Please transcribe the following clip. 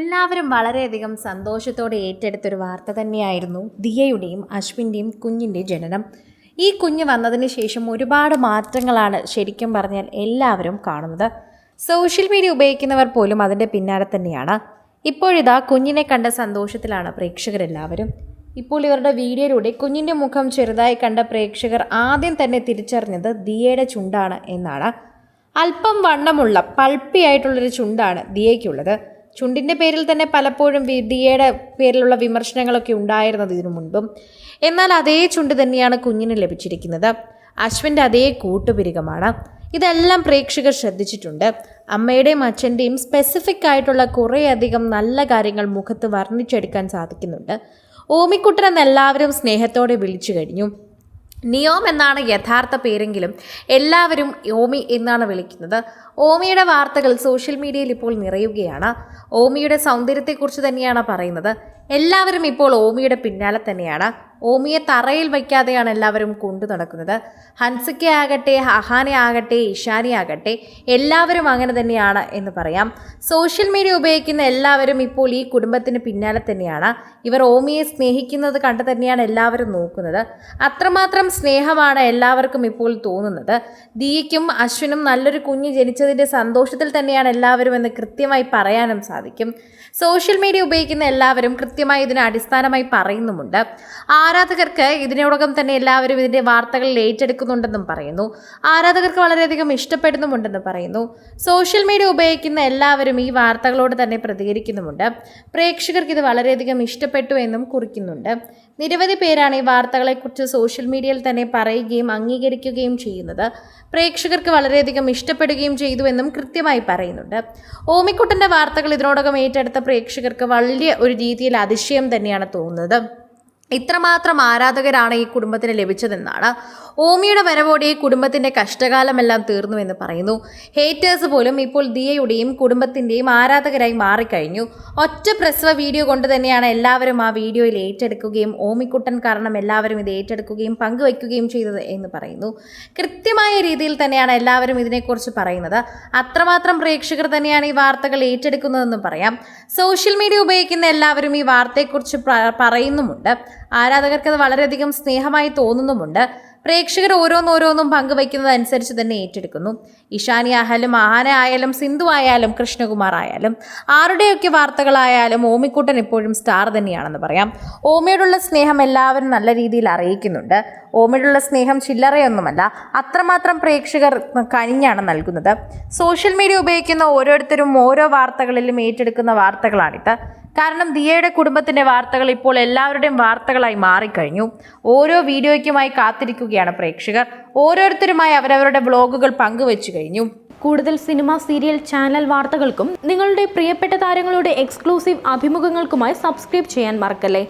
എല്ലാവരും വളരെയധികം സന്തോഷത്തോടെ ഏറ്റെടുത്തൊരു വാർത്ത തന്നെയായിരുന്നു ദിയയുടെയും അശ്വിന്റെയും കുഞ്ഞിന്റെ ജനനം. ഈ കുഞ്ഞ് വന്നതിന് ശേഷം ഒരുപാട് മാറ്റങ്ങളാണ് ശരിക്കും പറഞ്ഞാൽ എല്ലാവരും കാണുന്നത്. സോഷ്യൽ മീഡിയ ഉപയോഗിക്കുന്നവർ പോലും അതിന്റെ പിന്നാലെ തന്നെയാണ്. ഇപ്പോഴിതാ കുഞ്ഞിനെ കണ്ട സന്തോഷത്തിലാണ് പ്രേക്ഷകരെല്ലാവരും. ഇപ്പോൾ ഇവരുടെ വീഡിയോയിലൂടെ കുഞ്ഞിന്റെ മുഖം ചെറുതായി കണ്ട പ്രേക്ഷകർ ആദ്യം തന്നെ തിരിച്ചറിഞ്ഞത് ദിയയുടെ ചുണ്ടാണ് എന്നാണ്. അല്പം വണ്ണമുള്ള പൾപ്പിയായിട്ടുള്ളൊരു ചുണ്ടാണ് ദിയയ്ക്കുള്ളത്. ചുണ്ടിന്റെ പേരിൽ തന്നെ പലപ്പോഴും വി- ദിയയുടെ പേരിലുള്ള വിമർശനങ്ങളൊക്കെ ഉണ്ടായിരുന്നത് ഇതിനു മുൻപും. എന്നാൽ അതേ ചുണ്ട് തന്നെയാണ് കുഞ്ഞിന് ലഭിച്ചിരിക്കുന്നത്. അശ്വിന്റെ അതേ കൂട്ടുപിരികമാണ്. ഇതെല്ലാം പ്രേക്ഷകർ ശ്രദ്ധിച്ചിട്ടുണ്ട്. അമ്മയുടെയും അച്ഛന്റെയും സ്പെസിഫിക് ആയിട്ടുള്ള കുറേയധികം നല്ല കാര്യങ്ങൾ മുഖത്ത് വർണിച്ചെടുക്കാൻ സാധിക്കുന്നുണ്ട്. ഓമിക്കുട്ടൻ എന്ന് എല്ലാവരും സ്നേഹത്തോടെ വിളിച്ചു കഴിഞ്ഞു. നിയോം എന്നാണ് യഥാർത്ഥ പേരെങ്കിലും എല്ലാവരും ഓമി എന്നാണ് വിളിക്കുന്നത്. ഓമിയുടെ വാർത്തകൾ സോഷ്യൽ മീഡിയയിൽ ഇപ്പോൾ നിറയുകയാണ്. ഓമിയുടെ സൗന്ദര്യത്തെക്കുറിച്ച് തന്നെയാണ് പറയുന്നത്. എല്ലാവരും ഇപ്പോൾ ഓമിയുടെ പിന്നാലെ തന്നെയാണ്. ഓമിയെ തറയിൽ വയ്ക്കാതെയാണ് എല്ലാവരും കൊണ്ടു നടക്കുന്നത്. ഹൻസിക്ക ആകട്ടെ അഹാനെ ആകട്ടെ ഇഷാനെ ആകട്ടെ എല്ലാവരും അങ്ങനെ തന്നെയാണ് എന്ന് പറയാം. സോഷ്യൽ മീഡിയ ഉപയോഗിക്കുന്ന എല്ലാവരും ഇപ്പോൾ ഈ കുടുംബത്തിന് പിന്നാലെ തന്നെയാണ്. ഇവർ ഓമിയെ സ്നേഹിക്കുന്നത് കണ്ട് തന്നെയാണ് എല്ലാവരും നോക്കുന്നത്. അത്രമാത്രം സ്നേഹമാണ് എല്ലാവർക്കും ഇപ്പോൾ തോന്നുന്നത്. ദിയയ്ക്കും അശ്വിനും നല്ലൊരു കുഞ്ഞ് ജനിച്ചതിന്റെ സന്തോഷത്തിൽ തന്നെയാണ് എല്ലാവരും എന്ന് കൃത്യമായി പറയാനും സാധിക്കും. സോഷ്യൽ മീഡിയ ഉപയോഗിക്കുന്ന എല്ലാവരും കൃത്യമായി ഇതിനെ അടിസ്ഥാനമായി പറയുന്നുമുണ്ട്. ആരാധകർക്ക് ഇതിനോടകം തന്നെ എല്ലാവരും ഇതിന്റെ വാർത്തകൾ ഏറ്റെടുക്കുന്നുണ്ടെന്നും പറയുന്നു. ആരാധകർക്ക് വളരെയധികം ഇഷ്ടപ്പെടുന്നുമുണ്ടെന്ന് പറയുന്നു. സോഷ്യൽ മീഡിയ ഉപയോഗിക്കുന്ന എല്ലാവരും ഈ വാർത്തകളോട് തന്നെ പ്രതികരിക്കുന്നുമുണ്ട്. പ്രേക്ഷകർക്ക് ഇത് വളരെയധികം ഇഷ്ടപ്പെട്ടു എന്നും കുറിക്കുന്നുണ്ട്. നിരവധി പേരാണ് ഈ വാർത്തകളെക്കുറിച്ച് സോഷ്യൽ മീഡിയയിൽ തന്നെ പറയുകയും അംഗീകരിക്കുകയും ചെയ്യുന്നത്. പ്രേക്ഷകർക്ക് വളരെയധികം ഇഷ്ടപ്പെടുകയും ചെയ്തു എന്നും കൃത്യമായി പറയുന്നുണ്ട്. ഓമിക്കുട്ടന്റെ വാർത്തകൾ ഇതിനോടകം ഏറ്റെടുത്ത പ്രേക്ഷകർക്ക് വലിയ ഒരു രീതിയിൽ അതിശയം തന്നെയാണ് തോന്നുന്നത്. ഇത്രമാത്രം ആരാധകരാണ് ഈ കുടുംബത്തിന് ലഭിച്ചതെന്നാണ് ഓമിയുടെ വരവോടെ കുടുംബത്തിന്റെ കഷ്ടകാലമെല്ലാം തീർന്നു എന്ന് പറയുന്നു. ഹേറ്റേഴ്സ് പോലും ഇപ്പോൾ ദിയയുടെയും കുടുംബത്തിന്റെയും ആരാധകരായി മാറിക്കഴിഞ്ഞു. ഒറ്റ പ്രസവ വീഡിയോ കൊണ്ട് തന്നെയാണ് എല്ലാവരും ആ വീഡിയോയിൽ ഏറ്റെടുക്കുകയും ഓമിക്കുട്ടൻ കാരണം എല്ലാവരും ഇത് ഏറ്റെടുക്കുകയും പങ്കുവയ്ക്കുകയും ചെയ്തത് എന്ന് പറയുന്നു. കൃത്യമായ രീതിയിൽ തന്നെയാണ് എല്ലാവരും ഇതിനെക്കുറിച്ച് പറയുന്നത്. അത്രമാത്രം പ്രേക്ഷകർ തന്നെയാണ് ഈ വാർത്തകൾ ഏറ്റെടുക്കുന്നതെന്ന് പറയാം. സോഷ്യൽ മീഡിയ ഉപയോഗിക്കുന്ന എല്ലാവരും ഈ വാർത്തയെക്കുറിച്ച് പറയുന്നുമുണ്ട്. ആരാധകർക്ക് അത് വളരെയധികം സ്നേഹമായി തോന്നുന്നുമുണ്ട്. പ്രേക്ഷകർ ഓരോന്നോരോന്നും പങ്കുവയ്ക്കുന്നത് അനുസരിച്ച് തന്നെ ഏറ്റെടുക്കുന്നു. ഇഷാനി ആയാലും ആന ആയാലും സിന്ധു ആയാലും കൃഷ്ണകുമാർ ആയാലും ആരുടെയൊക്കെ വാർത്തകളായാലും ഓമിക്കുട്ടൻ എപ്പോഴും സ്റ്റാർ തന്നെയാണെന്ന് പറയാം. ഓമയോടുള്ള സ്നേഹം എല്ലാവരും നല്ല രീതിയിൽ അറിയിക്കുന്നുണ്ട്. ഓമയോടുള്ള സ്നേഹം ചില്ലറയൊന്നുമല്ല അത്രമാത്രം പ്രേക്ഷകർ കനിഞ്ഞാണ് നൽകുന്നത്. സോഷ്യൽ മീഡിയ ഉപയോഗിക്കുന്ന ഓരോരുത്തരും ഓരോ വാർത്തകളിലും ഏറ്റെടുക്കുന്ന വാർത്തകളാണിത്. കാരണം ദിയയുടെ കുടുംബത്തിന്റെ വാർത്തകൾ ഇപ്പോൾ എല്ലാവരുടെയും വാർത്തകളായി മാറിക്കഴിഞ്ഞു. ഓരോ വീഡിയോയ്ക്കുമായി കാത്തിരിക്കുകയാണ് പ്രേക്ഷകർ. ഓരോരുത്തരുമായി അവരവരുടെ വ്ളോഗുകൾ പങ്കുവച്ചു കഴിഞ്ഞു. കൂടുതൽ സിനിമ സീരിയൽ ചാനൽ വാർത്തകൾക്കും നിങ്ങളുടെ പ്രിയപ്പെട്ട താരങ്ങളുടെ എക്സ്ക്ലൂസീവ് അഭിമുഖങ്ങൾക്കുമായി സബ്സ്ക്രൈബ് ചെയ്യാൻ മറക്കല്ലേ?